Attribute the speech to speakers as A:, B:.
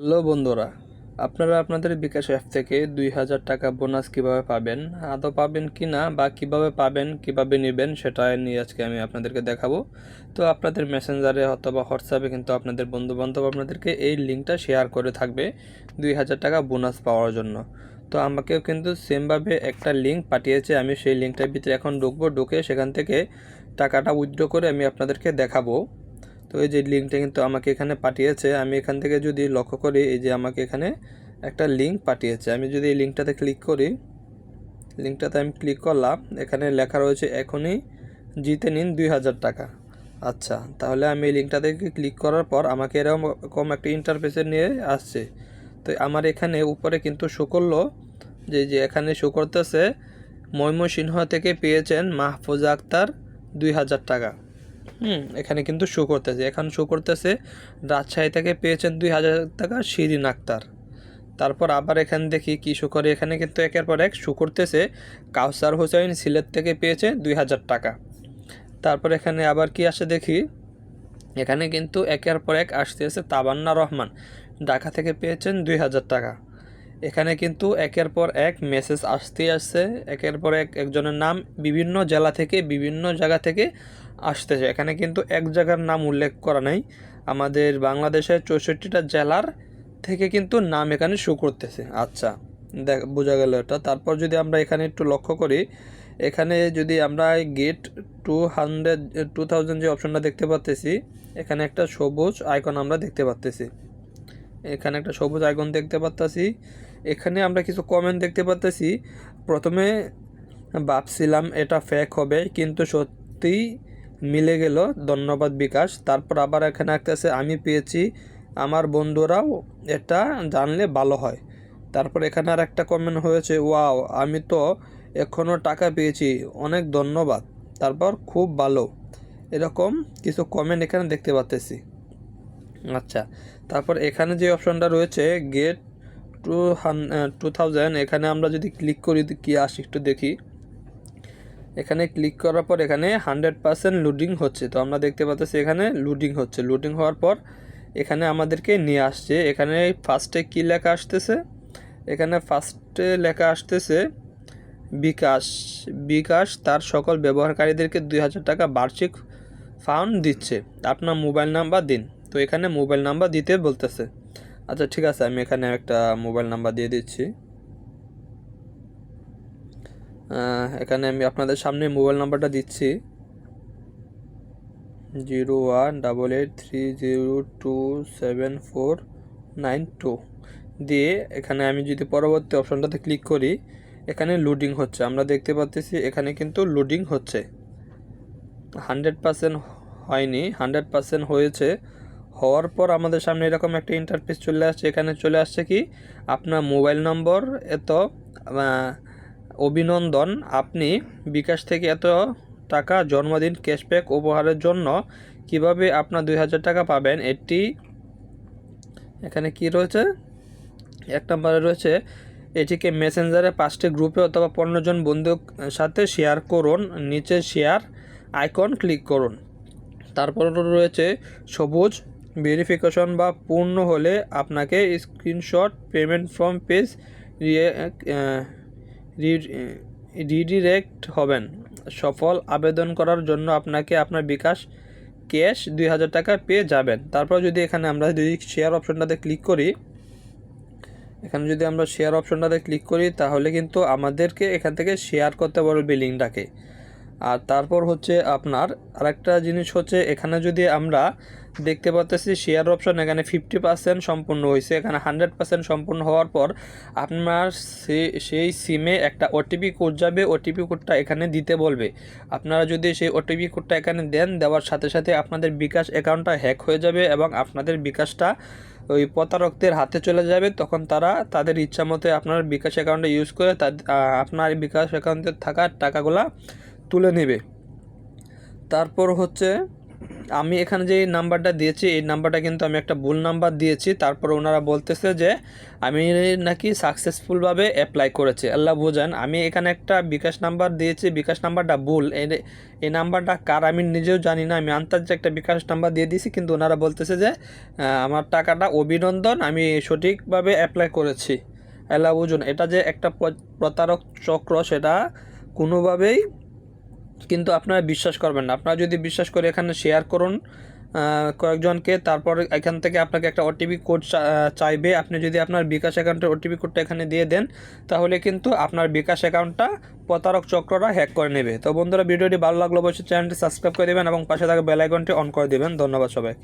A: Hello বন্ধুরা, আপনারা আপনাদের বিকাশ অ্যাপ থেকে দুই হাজার টাকা বোনাস কীভাবে পাবেন, আদৌ পাবেন কি না বা কীভাবে পাবেন, কীভাবে নেবেন সেটা নিয়ে আজকে আমি আপনাদেরকে দেখাবো। তো আপনাদের মেসেঞ্জারে অথবা হোয়াটসঅ্যাপে কিন্তু আপনাদের বন্ধু বান্ধব আপনাদেরকে এই লিঙ্কটা শেয়ার করে থাকবে দুই হাজার টাকা বোনাস পাওয়ার জন্য। তো আমাকেও কিন্তু সেমভাবে একটা লিঙ্ক পাঠিয়েছে, আমি সেই লিঙ্কটার ভিতরে এখন ঢুকবো, ঢুকে সেখান থেকে টাকাটা উইথড্র করে আমি আপনাদেরকে দেখাবো। তো এই যে লিঙ্কটা কিন্তু আমাকে এখানে পাঠিয়েছে, আমি এখান থেকে যদি লক্ষ্য করি, এই যে আমাকে এখানে একটা লিঙ্ক পাঠিয়েছে। আমি যদি এই লিঙ্কটাতে ক্লিক করি লিঙ্কটাতে আমি ক্লিক করলাম, এখানে লেখা রয়েছে, এখনই জিতে নিন দুই হাজার টাকা। আচ্ছা তাহলে আমি এই লিঙ্কটাতে ক্লিক করার পর আমাকে এরকম কম একটা ইন্টারফেসে নিয়ে আসছে। তো আমার এখানে উপরে কিন্তু শো করল যে যে এখানে শো করতেছে, ময়মনসিংহ থেকে পেয়েছেন মাহফুজা আক্তার দুই হাজার টাকা। হুম, এখানে কিন্তু শো করতেছে। এখানে শো করতেছে রাজশাহী থেকে পেয়েছেন দুই হাজার টাকা শিরিন আক্তার তারপর আবার এখানে দেখি কী শো করে, এখানে কিন্তু একের পর এক শো করতেছে, কাউসার হোসেন সিলেট থেকে পেয়েছে দুই হাজার টাকা। তারপর এখানে আবার কি আসে দেখি, এখানে কিন্তু একের পর এক আসতেছে তাবান্না রহমান, ঢাকা থেকে পেয়েছেন দুই হাজার টাকা। এখানে কিন্তু একের পর এক মেসেজ আসতে আসছে। একের পর এক একজনের নাম বিভিন্ন জেলা থেকে, বিভিন্ন জায়গা থেকে আসতেছে। এখানে কিন্তু এক জায়গার নাম উল্লেখ করা নাই। আমাদের বাংলাদেশের চৌষট্টিটা জেলার থেকে কিন্তু নাম এখানে শো করতেছে। আচ্ছা দেখ, বোঝা গেল এটা। তারপর যদি আমরা এখানে একটু লক্ষ্য করি, এখানে যদি আমরা get two hundred two thousand যে অপশনটা দেখতে পাচ্তেছি এখানে একটা সবুজ আইকন আমরা দেখতে পাচ্তেছি এখানে একটা সবুজ আইকন দেখতে পাচ্তেছি এখানে আমরা কিছু কমেন্ট দেখতে পাচ্তেছি প্রথমে, ভাবছিলাম এটা ফেক হবে, কিন্তু সত্যিই মিলে গেল, ধন্যবাদ বিকাশ। তারপর আবার এখানে আসতেছে আমি পেয়েছি, আমার বন্ধুরাও এটা জানলে ভালো হয়। তারপর এখানে আর একটা কমেন্ট হয়েছে, ওয়াও, আমি তো এখনও টাকা পেয়েছি, অনেক ধন্যবাদ। তারপর, খুব ভালো। এরকম কিছু কমেন্ট এখানে দেখতে পাচ্তেছি আচ্ছা তারপর এখানে যে অপশনটা রয়েছে গেট টু হান টু থাউজেন্ড এখানে আমরা যদি ক্লিক করি কি আসি একটু দেখি। এখানে ক্লিক করার পর এখানে হান্ড্রেড পার্সেন্ট লোডিং হচ্ছে। তো আমরা দেখতে পাচ্ছি এখানে লোডিং হচ্ছে। লোডিং হওয়ার পর এখানে আমাদেরকে নিয়ে আসছে। এখানে ফার্স্টে কী লেখা আসতেছে? এখানে ফার্স্টে লেখা আসতেছে, বিকাশ। বিকাশ তার সকল ব্যবহারকারীদেরকে দুই হাজার টাকা বার্ষিক ফান্ড দিচ্ছে। আপনার মোবাইল নাম্বার দিন। তো এখানে মোবাইল নাম্বার দিতে বলতেছে। আচ্ছা ঠিক আছে, আমি এখানে একটা মোবাইল নাম্বার দিয়ে দিচ্ছি। এখানে আমি আপনাদের সামনে মোবাইল নাম্বারটা দিচ্ছি। Zero one double eight three zero two seven four nine two. দিয়ে এখানে আমি যদি পরবর্তী অপশনটাতে ক্লিক করি, এখানে লোডিং হচ্ছে। আমরা দেখতে পাচ্ছি এখানে কিন্তু লোডিং হচ্ছে। হান্ড্রেড পার্সেন্ট হয়নি, হান্ড্রেড পার্সেন্ট হয়েছে। হওয়ার পর আমাদের সামনে এরকম একটা ইন্টারফেস চলে আসছে। এখানে চলে আসছে কি? আপনার মোবাইল নম্বর এত অভিনন্দন। আপনি বিকাশ থেকে এত টাকা জন্মদিন ক্যাশব্যাক উপহারের জন্য কীভাবে আপনার দুই হাজার টাকা পাবেন? এটি এখানে কি রয়েছে? এক নম্বরে রয়েছে, এটিকে মেসেঞ্জারে পাঁচটি গ্রুপে অথবা পনেরো জন বন্ধুর সাথে শেয়ার করুন। নিচে শেয়ার আইকন ক্লিক করুন। তারপর রয়েছে সবুজ ভেরিফিকেশন বা পূর্ণ হলে আপনাকে screenshot payment from page redirect হবেন। সফল আবেদন করার জন্য আপনাকে আপনার বিকাশ ক্যাশ দুই হাজার টাকা পেয়ে যাবেন। তারপর যদি এখানে আমরা যদি শেয়ার অপশনটাতে ক্লিক করি, এখানে যদি আমরা শেয়ার অপশনটাতে ক্লিক করি, তাহলে কিন্তু আমাদেরকে এখান থেকে শেয়ার করতে বলবে লিঙ্কটাকে। আর তারপর হচ্ছে আপনার আরেকটা জিনিস হচ্ছে, এখানে যদি আমরা দেখতে পাচ্ছি শেয়ার অপশন এখানে ফিফটি পার্সেন্ট সম্পূর্ণ হয়েছে। এখানে হান্ড্রেড পার্সেন্ট সম্পূর্ণ হওয়ার পর আপনার সেই সিমে একটা ওটিপি কোড যাবে ওটিপি কোডটা এখানে দিতে বলবে। আপনারা যদি সেই ওটিপি কোডটা এখানে দেন, দেওয়ার সাথে সাথে আপনাদের বিকাশ অ্যাকাউন্টটা হ্যাক হয়ে যাবে এবং আপনাদের বিকাশটা ওই প্রতারকদের হাতে চলে যাবে। তখন তারা তাদের ইচ্ছা মতো আপনার বিকাশ অ্যাকাউন্টে ইউজ করে আপনার বিকাশ অ্যাকাউন্টে থাকা টাকাগুলা তুলে নেবে। তারপর হচ্ছে আমি এখানে যে নাম্বারটা দিয়েছি, এই নাম্বারটা কিন্তু আমি একটা ভুল নাম্বার দিয়েছি। তারপর ওনারা বলতেছে যে, আমি নাকি সাকসেসফুলভাবে অ্যাপ্লাই করেছি। আল্লাহ বোঝান, আমি এখানে একটা বিকাশ নাম্বার দিয়েছি। বিকাশ নাম্বারটা ভুল। এই- নাম্বারটা কার আমি নিজেও জানি না। আমি আন্তাজে একটা বিকাশ নাম্বার দিয়ে দিয়েছি, কিন্তু ওনারা বলতেছে যে আমার টাকাটা অভিনন্দন, আমি সঠিকভাবে অ্যাপ্লাই করেছি। আল্লাহ বুঝুন, এটা যে একটা প্র- প্রতারক চক্র, সেটা কোনোভাবেই কিন্তু আপনারা বিশ্বাস করবেন না। আপনারা যদি বিশ্বাস করে এখানে শেয়ার করুন কয়েকজনকে, তারপর এখান থেকে আপনাকে একটা ওটিপি কোড চাইবে। আপনি যদি আপনার বিকাশ অ্যাকাউন্টের ওটিপি কোডটা এখানে দিয়ে দেন, তাহলে কিন্তু আপনার বিকাশ অ্যাকাউন্টটা প্রতারক চক্ররা হ্যাক করে নেবে। তো বন্ধুরা, ভিডিওটি ভালো লাগল অবশ্যই চ্যানেলটি সাবস্ক্রাইব করে দেবেন এবং পাশে থাকা বেল আইকনটি অন করে দেবেন। ধন্যবাদ সবাই